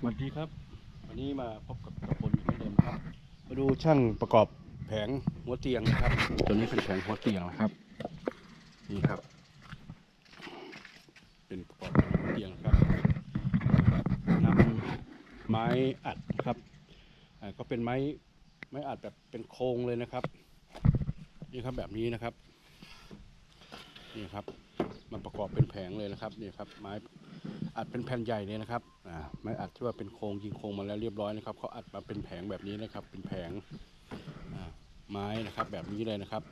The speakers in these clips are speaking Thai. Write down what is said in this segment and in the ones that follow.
สวัสดีครับ วันนี้มาพบกับตะพลเหมือนเดิมครับ มาดูช่างประกอบแผงหัวเตียงนะครับ ตัวนี้เป็นแผงหัวเตียงนะครับ นี่ครับ เป็นประกอบแผงหัวเตียงนะครับนำไม้อัดนะครับอ่าก็เป็นไม้ไม้อัดแบบเป็นโครงเลยนะครับ นี่ครับแบบนี้นะครับ นี่ครับ มันประกอบเป็นแผงเลยนะครับ นี่ครับ ไม้ อัดเป็นแผ่นใหญ่เลยนะครับอ่าไม้อัดที่ว่าเป็นโครงยิงโครงมาแล้วเรียบร้อยนะครับเขาอัดมาเป็นแผงแบบนี้นะครับ เป็นแผงไม้นะครับแบบนี้เลยนะครับ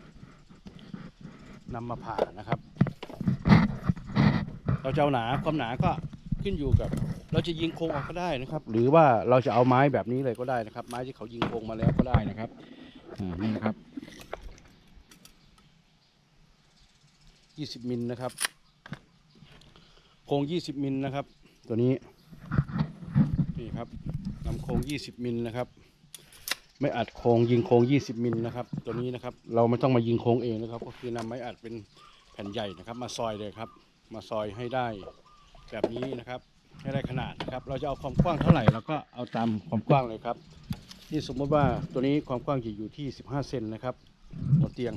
นำมาผ่านะครับ เราจะเอาหนาความหนาก็ขึ้นอยู่กับ เราจะยิงโครงออกก็ได้นะครับ หรือว่าเราจะเอาไม้แบบนี้เลยก็ได้นะครับ ไม้ที่เขายิงโครงมาแล้วก็ได้นะครับอ่านี่นะครับ 20มิลนะครับ โคง 20 มิลนะครับ ตัวนี้นี่ครับนำโคง 20 มิลนะครับ ไม่อัดโคงยิงโคง 20 มิลนะครับ ตัวนี้นะครับ เราไม่ต้องมายิงโคงเองนะครับ ก็คือนำไม้อัดเป็นแผ่นใหญ่นะครับ มาซอยเลยครับ มาซอยให้ได้แบบนี้นะครับ ให้ได้ขนาดนะครับ เราจะเอาความกว้างเท่าไหร่เราก็เอาตามความกว้างเลยครับนี่สมมติว่าตัวนี้ความกว้างจะอยู่ที่ 15 เซนนะครับหัวเตียง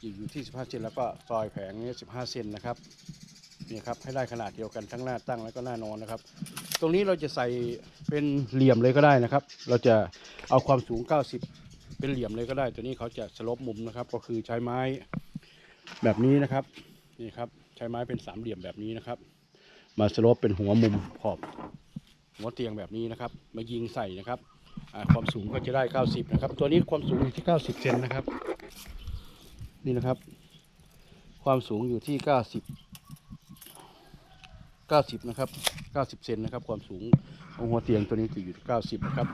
อยู่ที่ 15 เซนแล้วก็ซอยแผงนี้ 15 เซนนะครับ นี่ครับให้ได้ขนาดเดียวกันทั้งหน้าตั้งแล้วก็หน้านอนนะครับ ตรงนี้เราจะใส่เป็นเหลี่ยมเลยก็ได้นะครับ เราจะเอาความสูง 90 เป็นเหลี่ยมเลยก็ได้ ตัวนี้เขาจะสลบมุมนะครับ ก็คือใช้ไม้แบบนี้นะครับนี่ครับใช้ไม้เป็นสามเหลี่ยมแบบนี้นะครับ มาสลบเป็นหัวมุมขอบหัวเตียงแบบนี้นะครับ มายิงใส่นะครับความสูงก็จะได้ 90 นะครับ ตัวนี้ความสูงอยู่ที่ 90 เซนนะครับ นี่นะครับ ความสูงอยู่ที่ 90 90 นะครับ 90 เซนนะครับ ความสูงของหัวเตียงตัวนี้จะอยู่ที่90 นะครับ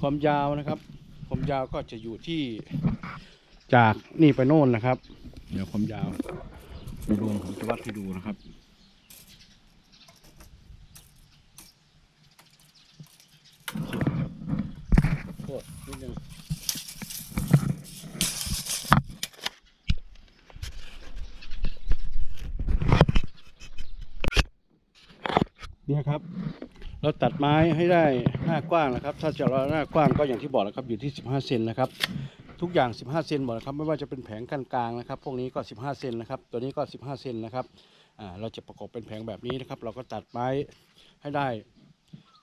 ความยาวนะครับ ความยาวก็จะอยู่ที่จากนี่ไปโน่นนะครับ เดี๋ยวความยาวโดยรวมผมจะวัดให้ดูนะครับโทษนิดนึง เนี่ยครับ เราตัดไม้ให้ได้หน้ากว้างนะครับ ถ้าจะเราหน้ากว้างก็อย่างที่บอกแล้วครับอยู่ที่ 15 เซนนะครับ ทุกอย่าง 15 เซนหมดนะครับไม่ว่าจะเป็นแผงกันกลางนะครับ พวกนี้ก็ 15 เซนนะครับ ตัวนี้ก็ 15 เซนนะครับอ่าเราจะประกอบเป็นแผงแบบนี้นะครับ เราก็ตัดไม้ให้ได้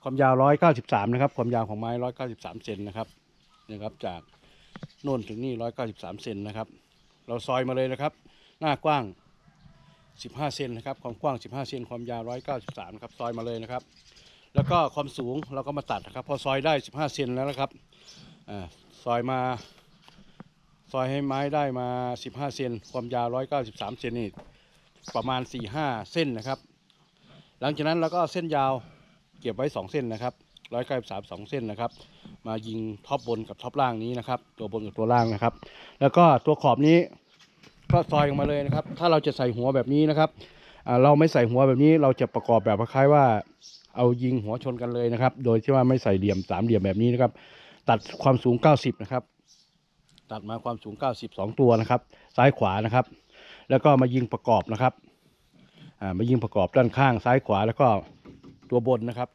ความยาว 193 นะครับ ความยาวของไม้ 193 เซนนะครับนะครับจากโน่นถึงนี่ 193 เซนนะครับ เราซอยมาเลยนะครับ หน้ากว้าง 15 เซนนะครับ ความกว้าง 15 เซน ความยาว 193 ครับ ซอยมาเลยนะครับ แล้วก็ความสูงเราก็มาตัดนะครับ พอซอยได้ 15 เซนแล้วนะครับอซอยมา ซอยให้ไม้ได้มา 15 เซน ความยาว 193 เซนนี่ ประมาณ 4-5 เส้นนะครับ หลังจากนั้นเราก็เอาเส้นยาวเก็บไว้ 2 เส้นนะครับ193 2เส้นนะครับ มายิงท็อปบนกับท็อปล่างนี้นะครับ ตัวบนกับตัวล่างนะครับ แล้วก็ตัวขอบนี้ ก็ซอยออกมาเลยนะครับ ถ้าเราจะใส่หัวแบบนี้นะครับเราไม่ใส่หัวแบบนี้เราจะประกอบแบบคล้ายว่าเอายิงหัวชนกันเลยนะครับ โดยที่ว่าไม่ใส่เหลี่ยมสามเหลี่ยมแบบนี้นะครับ ตัดความสูง 90 นะครับ ตัดมาความสูง 92 ตัวนะครับ ซ้ายขวานะครับ แล้วก็มายิงประกอบนะครับมายิงประกอบด้านข้างซ้ายขวาแล้วก็ตัวบนนะครับ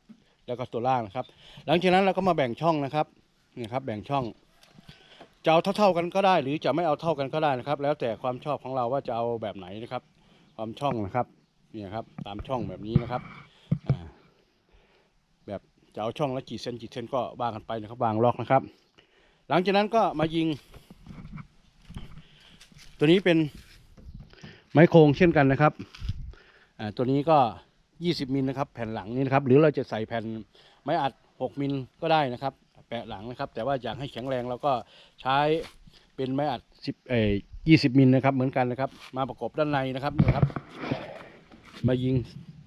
แล้วก็ตัวล่างนะครับ หลังจากนั้นเราก็มาแบ่งช่องนะครับนี่ครับ แบ่งช่อง จะเอาเท่า ๆกันก็ได้ หรือจะไม่เอาเท่ากันก็ได้นะครับ แล้วแต่ความชอบของเราว่าจะเอาแบบไหนนะครับ ความช่องนะครับเนี่ยครับ ตามช่องแบบนี้นะครับแบบจะเอาช่องละกี่เซนกี่เซนก็วางกันไปนะครับวางล็อกนะครับ หลังจากนั้นก็มายิง ตัวนี้เป็นไม้โครงเช่นกันนะครับตัวนี้ก็ 20มิลนะครับ แผ่นหลังนี้นะครับ หรือเราจะใส่แผ่นไม้อัด 6มิลก็ได้นะครับ แปะหลังนะครับ แต่ว่าอยากให้แข็งแรงเราก็ใช้เป็นไม้อัด10เอ่อ20มิลนะครับ เหมือนกันนะครับ มาประกบด้านในนะครับนี่ครับ มายิง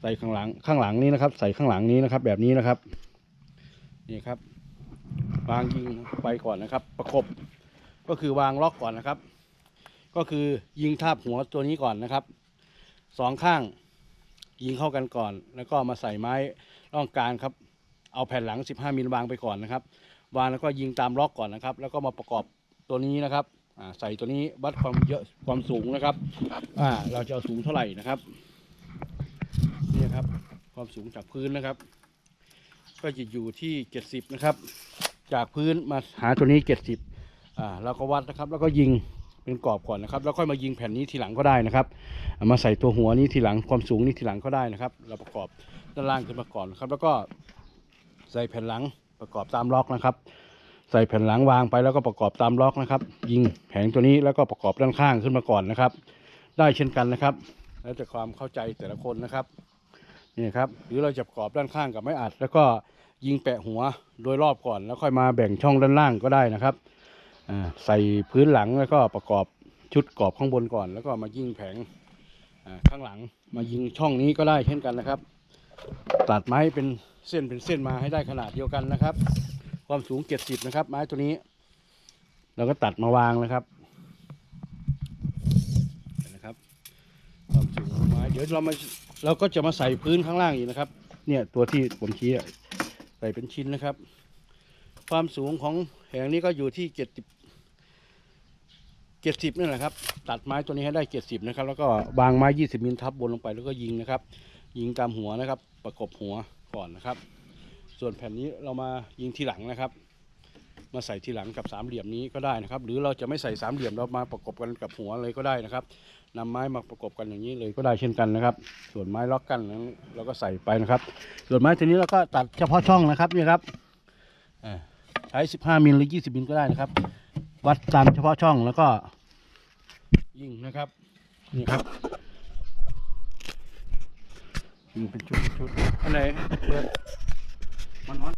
ใส่ข้างหลังข้างหลังนี้นะครับ ใส่ข้างหลังนี้นะครับ แบบนี้นะครับนี่ครับ วางยิงไปก่อนนะครับ ประกบก็คือวางล็อกก่อนนะครับ ก็คือยิงทาบหัวตัวนี้ก่อนนะครับสองข้างยิงเข้ากันก่อน แล้วก็มาใส่ไม้ร่องกลางครับ เอาแผ่นหลัง 15มิลวางไปก่อนนะครับ วางแล้วก็ยิงตามล็อกก่อนนะครับ แล้วก็มาประกอบตัวนี้นะครับใส่ตัวนี้วัดความเยอะความสูงนะครับอ่าเราจะเอาสูงเท่าไหร่นะครับนี่ครับความสูงจากพื้นนะครับ ก็จะอยู่ที่เจ็ดสิบนะครับ จากพื้นมาหาตัวนี้เจ็ดสิบอ่าเราก็วัดนะครับ แล้วก็ยิงเป็นกรอบก่อนนะครับ แล้วค่อยมายิงแผ่นนี้ทีหลังก็ได้นะครับามาใส่ตัวหัวนี้ทีหลังความสูงนี้ทีหลังก็ได้นะครับ เราประกอบด้านล่างขึ้นมาก่อนนครับ แล้วก็ ใส่แผ่นหลังประกอบตามล็อกนะครับ ใส่แผ่นหลังวางไปแล้วก็ประกอบตามล็อกนะครับ ยิงแผงตัวนี้แล้วก็ประกอบด้านข้างขึ้นมาก่อนนะครับ ได้เช่นกันนะครับ แล้วแต่ความเข้าใจแต่ละคนนะครับนี่ครับหรือเราจะประกอบด้านข้างกับไม้อัด แล้วก็ยิงแปะหัวโดยรอบก่อน แล้วค่อยมาแบ่งช่องด้านล่างก็ได้นะครับอ่าใส่พื้นหลังแล้วก็ประกอบชุดกรอบข้างบนก่อน แล้วก็มายิงแผงอ่าข้างหลังมายิงช่องนี้ก็ได้เช่นกันนะครับ ตัดไม้เป็น เส้นเป็นเส้นมาให้ได้ขนาดเดียวกันนะครับ ความสูง70นะครับ ไม้ตัวนี้ เราก็ตัดมาวางนะครับนะครับ ความสูงของไม้เดี๋ยวเรามาเราก็จะมาใส่พื้นข้างล่างอีกนะครับ เนี่ยตัวที่ผมชี้ใส่เป็นชิ้นนะครับ ความสูงของแผงนี้ก็อยู่ที่70 70นั่แหละครับ ตัดไม้ตัวนี้ให้ได้70นะครับ แล้วก็วางไม้20มิลทับบนลงไปแล้วก็ยิงนะครับ ยิงตามหัวนะครับ ประกบหัว ก่อนนะครับ ส่วนแผ่นนี้เรามายิงทีหลังนะครับ มาใส่ทีหลังกับสามเหลี่ยมนี้ก็ได้นะครับ หรือเราจะไม่ใส่สามเหลี่ยมเรามาประกบกันกับหัวเลยก็ได้นะครับนำไม้มาประกบกันอย่างนี้เลยก็ได้เช่นกันนะครับ ส่วนไม้ล็อกกันนั้นเราก็ใส่ไปนะครับ ส่วนไม้ตัวนี้เราก็ตัดเฉพาะช่องนะครับนี่ครับอ่าใช้15มิลหรือ20มิลก็ได้นะครับ วัดตามเฉพาะช่องแล้วก็ยิงนะครับนี่ครับ ยิงเป็นชุดๆอันไหนเปิดมัน